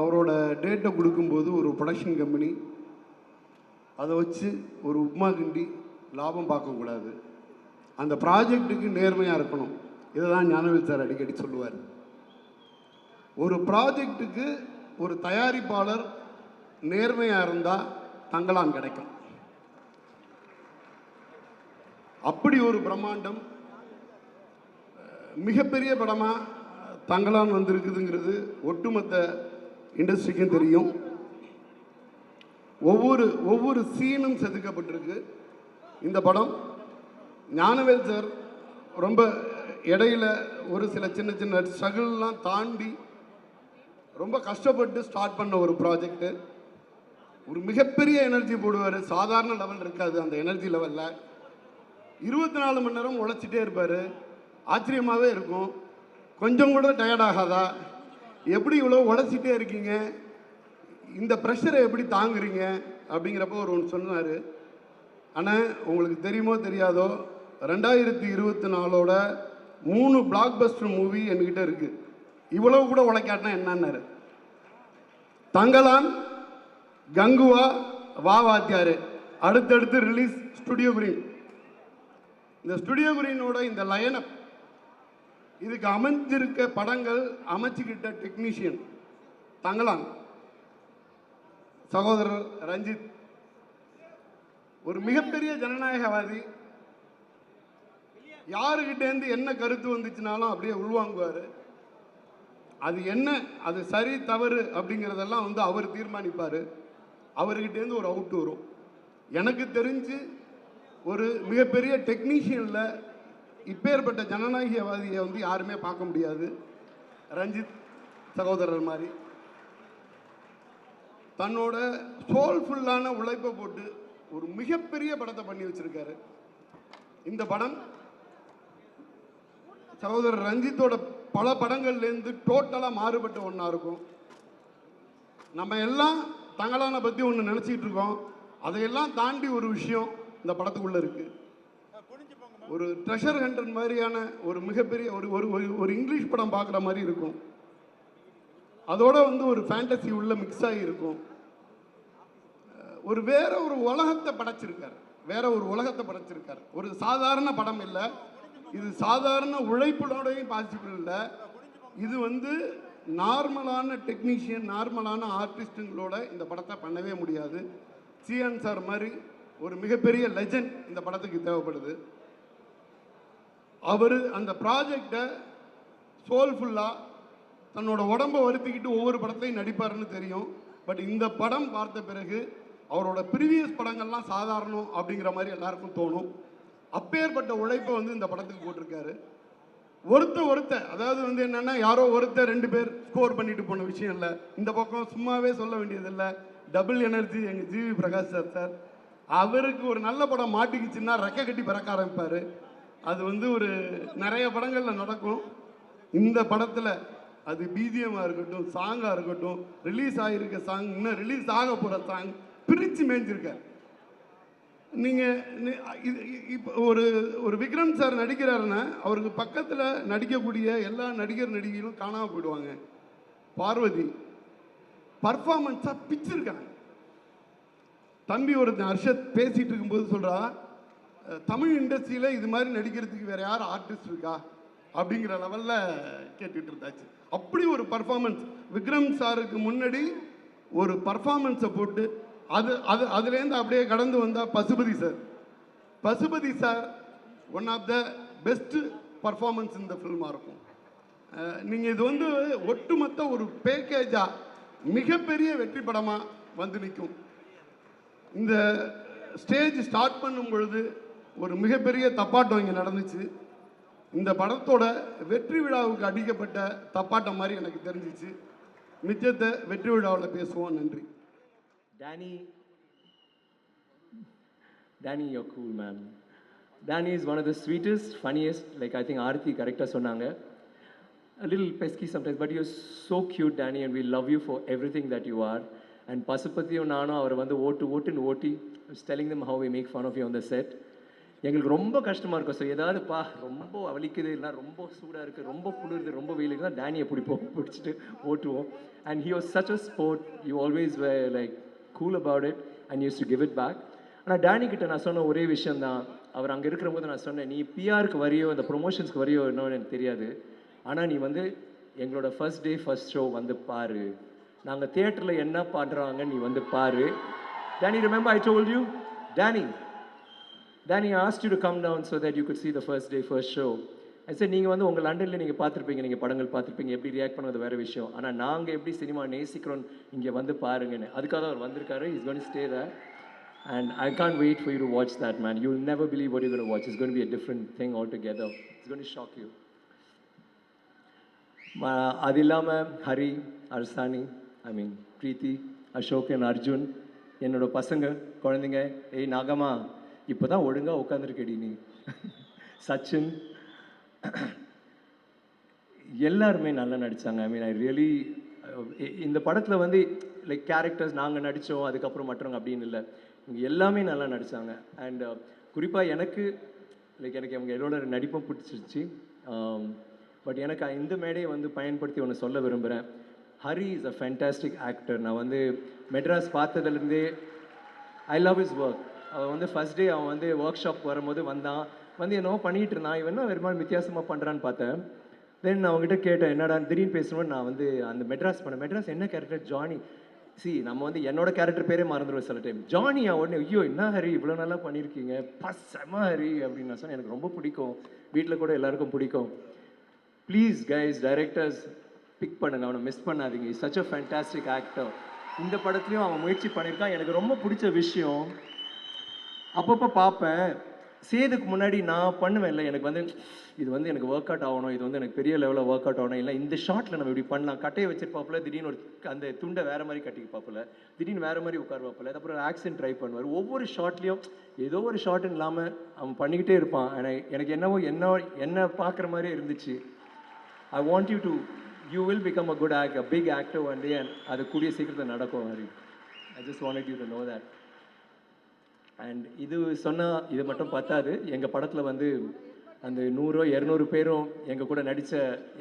அவரோட டேட்டை கொடுக்கும்போது ஒரு ப்ரொடக்ஷன் கம்பெனி அதை வச்சு ஒரு உப்மா கிண்டி லாபம் பார்க்கக்கூடாது அந்த ப்ராஜெக்ட்டுக்கு நேர்மையாக இருக்கணும். இதை தான் ஞானவேல் சார் அடிக்கடி சொல்லுவார். ஒரு ப்ராஜெக்ட்டுக்கு ஒரு தயாரிப்பாளர் நேர்மையாக இருந்தால் தங்கலாம் கிடைக்கும். அப்படி ஒரு பிரம்மாண்டம் மிகப்பெரிய படமாக தங்கலான் வந்திருக்குதுங்கிறது ஒட்டுமொத்த இண்டஸ்ட்ரிக்கும் தெரியும். ஒவ்வொரு ஒவ்வொரு சீனும் செதுக்கப்பட்டிருக்கு. இந்த படம் ஞானவேல் சார் ரொம்ப இடையில ஒரு சில சின்ன சின்ன ஸ்ட்ரகிள்லாம் தாண்டி ரொம்ப கஷ்டப்பட்டு ஸ்டார்ட் பண்ண ஒரு ப்ராஜெக்ட்டு ஒரு மிகப்பெரிய எனர்ஜி போடுவார். சாதாரண லெவல் இருக்காது அந்த எனர்ஜி லெவலில் இருபத்தி நாலு மணி நேரம் உழைச்சிட்டே இருப்பார். ஆச்சரியமாகவே இருக்கும். கொஞ்சம் கூட டயர்ட் ஆகாதா? எப்படி இவ்வளோ உழைச்சிட்டே இருக்கீங்க? இந்த ப்ரெஷரை எப்படி தாங்குறீங்க? அப்படிங்கிறப்போ ஒரு ஒன்று சொன்னார். ஆனால் உங்களுக்கு தெரியுமோ தெரியாதோ ரெண்டாயிரத்தி இருபத்தி நாலோட மூணு பிளாக் பஸ்டர் மூவி என்கிட்ட இருக்கு. இவ்வளவு கூட உழைக்காட்டினா என்னன்னாரு? தங்கலான் கங்குவா வா வாத்தியாரு அடுத்தடுத்து ரிலீஸ் ஸ்டுடியோ குரீன் இந்த ஸ்டுடியோ குரீனோட இந்த லயனப் இதுக்கு அமைஞ்சிருக்க படங்கள் அமைச்சுக்கிட்ட டெக்னீஷியன் தங்கலான் சகோதரர் ரஞ்சித். ஒரு மிகப்பெரிய ஜனநாயகவாதி. யாருக்கிட்டேருந்து என்ன கருத்து வந்துச்சுனாலும் அப்படியே உள்வாங்குவார். அது என்ன அது சரி தவறு அப்படிங்கிறதெல்லாம் வந்து அவர் தீர்மானிப்பார். அவர்கிட்டேருந்து ஒரு அவுட் வரும். எனக்கு தெரிஞ்சு ஒரு மிகப்பெரிய டெக்னீஷியனில் இப்பேற்பட்ட ஜனநாயகவாதியை வந்து யாருமே பார்க்க முடியாது. ரஞ்சித் சகோதரர் மாதிரி. தன்னோட சோல்ஃபுல்லான உழைப்பை போட்டு ஒரு மிகப்பெரிய படத்தை பண்ணி வச்சிருக்காரு. இந்த படம் சகோதரர் ரஞ்சித்தோட பல படங்கள்லேருந்து டோட்டலாக மாறுபட்ட ஒன்றா இருக்கும். நம்ம எல்லாம் தங்களான பற்றி ஒன்று நினச்சிக்கிட்டு இருக்கோம். அதையெல்லாம் தாண்டி ஒரு விஷயம் இந்த படத்துக்குள்ளே இருக்குது ஒரு ட்ரெஷர் ஹண்டர் மாதிரியான ஒரு மிகப்பெரிய ஒரு ஒரு ஒரு- ஒரு இங்கிலீஷ் படம் பார்க்குற மாதிரி இருக்கும். அதோட வந்து ஒரு ஃபேண்டசி உள்ள மிக்ஸ் ஆகி இருக்கும். ஒரு வேற ஒரு உலகத்தை படைச்சிருக்கார். வேற ஒரு உலகத்தை படைச்சிருக்கார். ஒரு சாதாரண படம் இல்லை. இது சாதாரண உழைப்பினோடையும் பாசிபிள் இல்லை. இது வந்து நார்மலான டெக்னீஷியன் நார்மலான ஆர்டிஸ்ட்டுங்களோட இந்த படத்தை பண்ணவே முடியாது. சிஎன் சார் மாதிரி ஒரு மிகப்பெரிய லெஜண்ட் இந்த படத்துக்கு தேவைப்படுது. அவர் அந்த ப்ராஜெக்டை சோல்ஃபுல்லாக தன்னோட உடம்பை வருத்திக்கிட்டு ஒவ்வொரு படத்தையும் நடிப்பாருன்னு தெரியும். பட் இந்த படம் பார்த்த பிறகு அவரோட ப்ரீவியஸ் படங்கள்லாம் சாதாரணம் அப்படிங்கிற மாதிரி எல்லாருக்கும் தோணும். அப்பேற்பட்ட உழைப்பை வந்து இந்த படத்துக்கு போட்டிருக்காரு. ஒருத்த ஒருத்த அதாவது வந்து என்னென்னா யாரோ ஒருத்த ரெண்டு பேர் ஸ்கோர் பண்ணிட்டு போன விஷயம் இல்லை. இந்த பக்கம் சும்மாவே சொல்ல வேண்டியதில்லை டபுள் எனர்ஜி எங்கள் G V Prakash sir sir. அவருக்கு ஒரு நல்ல படம் மாட்டிக்கிச்சுன்னா ரெக்க கட்டி பிறக்க ஆரம்பிப்பார். அது வந்து ஒரு நிறைய படங்களில் நடக்கும். இந்த படத்தில் அது பீதியமாக இருக்கட்டும் சாங்காக இருக்கட்டும் ரிலீஸ் ஆகிருக்க சாங் இன்னும் ரிலீஸ் ஆக போகிற சாங் பிரித்து மேய்ஞ்சிருக்க. நீங்கள் இது இப்போ ஒரு ஒரு விக்ரம் சார் நடிக்கிறாருன்னா அவருக்கு பக்கத்தில் நடிக்கக்கூடிய எல்லா நடிகர் நடிகைகளும் காணாமல் போயிடுவாங்க. பார்வதி பர்ஃபார்மன்ஸாக பிச்சிருக்காங்க. தம்பி ஒருத்தன் ஹர்ஷத் பேசிகிட்டு இருக்கும்போது சொல்கிறா தமிழ் இண்டஸ்ட்ரியில் இது மாதிரி நடிக்கிறதுக்கு வேறு யார் ஆர்டிஸ்ட் இருக்கா? அப்படிங்கிற லெவலில் கேட்டுட்டு இருந்தாச்சு. அப்படி ஒரு பர்ஃபார்மன்ஸ் விக்ரம் சாருக்கு முன்னாடி ஒரு பர்ஃபார்மன்ஸை போட்டு அது அது அதுலேருந்து அப்படியே கடந்து வந்தால் Pasupathi sir Pasupathi sir one of the best performance இந்த ஃபில்மாக இருக்கும். நீங்கள் இது வந்து ஒட்டுமொத்த ஒரு பேக்கேஜாக மிகப்பெரிய வெற்றி படமாக வந்து நிற்கும் இந்த ஸ்டேஜ் ஸ்டார்ட் பண்ணும் பொழுது ஒரு மிகப்பெரிய தப்பாட்டம் இங்கே நடந்துச்சு இந்த படத்தோட வெற்றி விழாவுக்கு அடிக்கப்பட்ட தப்பாட்டம் மாதிரி எனக்கு தெரிஞ்சிச்சு மிச்சத்தை வெற்றி விழாவில் பேசுவோம் நன்றி Danny Danny yo cool ma'am Danny is one of the sweetest funniest like I think Aarthi கரெக்டாக சொன்னாங்க a pesky pesky but you so so Danny Danny, and love you for for thing that you are and Pasupathiyo நானும் அவர் வந்து ஓட்டு ஓட்டுன்னு ஓட்டி, I them telling them how fun of fun of you on. எங்களுக்கு ரொம்ப கஷ்டமாக இருக்கும். ஸோ ஏதாவது பா ரொம்ப வலிக்குது இல்லை ரொம்ப சூடாக இருக்குது ரொம்ப குளிருது ரொம்ப வெயிலுக்கு தான் டேனியை பிடிப்போம் பிடிச்சிட்டு ஓட்டுவோம். And he was such a sport you always way like cool about it and use to give it back ஆனால் டேனி கிட்ட நான் சொன்ன ஒரே விஷயம் தான். அவர் அங்கே இருக்கிற போது நான் சொன்னேன் நீ பிஆருக்கு வரையோ இந்த ப்ரொமோஷன்ஸ்க்கு வரையோ என்னன்னு எனக்கு தெரியாது. ஆனால் நீ வந்து எங்களோட ஃபர்ஸ்ட் டே ஃபர்ஸ்ட் ஷோ வந்து பாரு. நாங்கள் தியேட்டரில் என்ன பண்ணுறாங்க நீ வந்து பாரு. Danny remember I told you Danny then he asked you come down so so you could see the first day first show show I sir நீங்கள் வந்து உங்கள் லண்டனில் நீங்கள் பார்த்துருப்பீங்க நீங்கள் படங்கள் பார்த்துருப்பீங்க எப்படி ரியாக்ட் பண்ணது வேறு விஷயம் ஆனால் நாங்கள் எப்படி சினிமா நேசிக்கிறோம் இங்கே வந்து பாருங்கன்னு அதுக்காக அவர் வந்திருக்காரு is gonna stay there and I can't wait for you to watch that man you never believe what you watch is gonna be a different thing all together it's gonna shock you அது இல்லாமல் Hari அர்சானி I mean Preethi Ashok and Arjun என்னோடய பசங்க குழந்தைங்க ஏய் நாகமா இப்போ தான் ஒழுங்காக உட்காந்துருக்கடி நீ. சச்சின். எல்லாருமே நல்லா நடித்தாங்க ஐ மீன் ஐ ரியலி இந்த படத்தில் வந்து லைக் கேரக்டர்ஸ் நாங்கள் நடித்தோம் அதுக்கப்புறம் மற்றவங்க அப்படின்னு இல்லை. இவங்க எல்லாமே நல்லா நடித்தாங்க அண்ட் uh, குறிப்பாக எனக்கு லைக் எனக்கு அவங்க எல்லோட நடிப்பும் பிடிச்சிருச்சு. Um, பட் எனக்கு இந்த மேடையை வந்து பயன்படுத்தி ஒன்று சொல்ல விரும்புகிறேன் Hari is a fantastic actor நான் வந்து மெட்ராஸ் பார்த்ததுலேருந்தே ஐ லவ் இஸ் ஒர்க் அவன் வந்து ஃபர்ஸ்ட் டே அவன் வந்து ஒர்க் ஷாப் வரும்போது வந்தான். வந்து என்னவோ பண்ணிட்டு இருந்தான். இவன் என்ன வித்தியாசமாக பண்ணுறான்னு பார்த்தேன். தென் நான் அவங்ககிட்ட கேட்டேன் என்னடா திடீர்னு பேசணும்னு? நான் வந்து அந்த மெட்ராஸ் பண்ணேன் மெட்ராஸ் என்ன கேரக்டர் ஜானி. சி நம்ம வந்து என்னோட கேரக்டர் பேரே மறந்துடுவோம் சில டைம் ஜானியா உடனே ஐயோ என்ன ஹரி? இவ்வளோ நல்லா பண்ணியிருக்கீங்க. பஸ் ஹரி. அப்படின்னு நான் சொன்னேன். எனக்கு ரொம்ப பிடிக்கும். வீட்டில் கூட எல்லாருக்கும் பிடிக்கும். ப்ளீஸ் கைஸ் டைரக்டர்ஸ் பிக் பண்ணுங்க அவனை மிஸ் பண்ணாதீங்க. சச் அ ஃபேண்டாஸ்டிக் ஆக்டர் இந்த படத்துலையும் அவன் முயற்சி பண்ணியிருக்கான். எனக்கு ரொம்ப பிடிச்ச விஷயம் அப்பப்போ பார்ப்பேன். செய்யறதுக்கு முன்னாடி நான் பண்ணுவேன். இல்லை எனக்கு வந்து இது வந்து எனக்கு ஒர்க் அவுட் ஆகணும். இது வந்து எனக்கு பெரிய லெவலில் ஒர்க் அவுட் ஆகணும். இல்லை இந்த ஷாட்டில் நம்ம இப்படி பண்ணலாம். கட்டையை வச்சிருப்பாப்புல திடீர்னு ஒரு அந்த துண்டை வேற மாதிரி கட்டிப்பாப்புல திடீர்னு வேற மாதிரி உட்காருவாப்புல. அப்புறம் ஆக்சன் ட்ரை பண்ணுவார். ஒவ்வொரு ஷார்ட்லேயும் ஏதோ ஒரு ஷாட் இல்லாமல் அவன் பண்ணிக்கிட்டே இருப்பான். எனக்கு எனக்கு என்னவோ என்ன என்ன பார்க்குற மாதிரியே இருந்துச்சு. I want you to you will become a good act a big actor one day and அது கூடிய சீக்கிரத்தில் நடக்கும் Hari. I just want you to know that and இது சொன்னால் இது மட்டும் பத்தாது. எங்கள் படத்தில் வந்து அந்த நூறோ இரநூறு பேரும் எங்கள் கூட நடித்த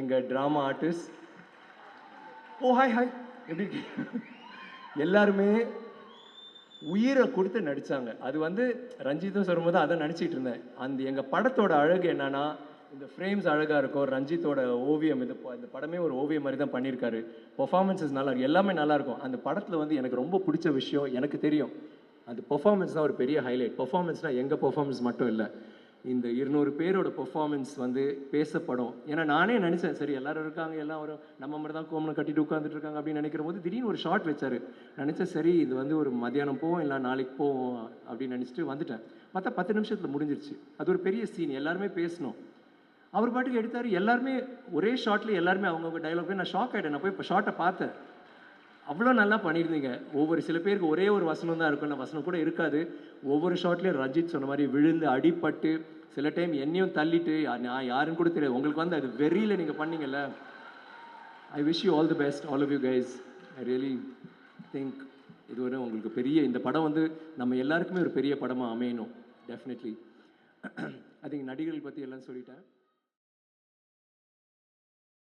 எங்கள் drama artist oh hi hi எப்படி எல்லாருமே உயிரை கொடுத்து நடித்தாங்க அது வந்து ரஞ்சித்தும் சொல்லும்போது அதை நினச்சிட்டு இருந்தேன். அந்த எங்கள் படத்தோட அழகு என்னன்னா இந்த ஃப்ரேம்ஸ் அழகாக இருக்கும். ரஞ்சித்தோட ஓவியம் இது இந்த படமே ஒரு ஓவியம் மாதிரி தான் பண்ணியிருக்காரு. பர்ஃபார்மன்ஸஸ் நல்லா இருக்கும். எல்லாமே நல்லாயிருக்கும் அந்த படத்தில் வந்து எனக்கு ரொம்ப பிடிச்ச விஷயம் எனக்கு தெரியும். அந்த பெர்ஃபார்மன்ஸ் தான் ஒரு பெரிய ஹைலைட் பெர்ஃபார்மன்ஸ்னால் எங்கள் பெர்ஃபார்மன்ஸ் மட்டும் இல்லை. இந்த இருநூறு பேரோட பெர்ஃபார்மன்ஸ் வந்து பேசப்படும். ஏன்னா நானே நினச்சேன் சரி எல்லாரும் இருக்காங்க எல்லாம் ஒரு நம்ம மட்டும் தான் கோமனை கட்டிட்டு உட்காந்துட்டு இருக்காங்க அப்படின்னு நினைக்கிற போது திடீர்னு ஒரு ஷார்ட் வச்சார். நினச்சேன் சரி இது வந்து ஒரு மத்தியானம் போவோம் இல்லை நாளைக்கு போவோம் அப்படின்னு நினச்சிட்டு வந்துட்டேன். மற்ற பத்து நிமிஷத்தில் முடிஞ்சிருச்சு. அது ஒரு பெரிய சீன் எல்லாருமே பேசணும். அவர் பாட்டுக்கு எடுத்தார் எல்லாருமே ஒரே ஷார்ட்லேயே எல்லாருமே அவங்கவுங்க டைலாக் போய் நான் ஷாக் ஆகிட்டேன் நான் போய் இப்போ ஷார்ட்டை பார்த்தேன். அவ்வளோ நல்லா பண்ணியிருந்தீங்க. ஒவ்வொரு சில பேருக்கு ஒரே ஒரு வசனம் தான் இருக்கும். வசனம் கூட இருக்காது. ஒவ்வொரு ஷாட்லேயும் ரஞ்சித் சொன்ன மாதிரி விழுந்து அடிப்பட்டு சில டைம் என்னையும் தள்ளிட்டு நான் யாருன்னு கூட தெரியாது. உங்களுக்கு வந்து அது வெறியில் நீங்கள் பண்ணீங்கல்ல. I wish you all the best all of you guys I really think இதுவரை உங்களுக்கு பெரிய இந்த படம் வந்து நம்ம எல்லாருக்குமே ஒரு பெரிய படமாக அமையணும். டெஃபினெட்லி ஐ திங்க் நடிகர்கள் பற்றி எல்லாம் சொல்லிட்டேன்.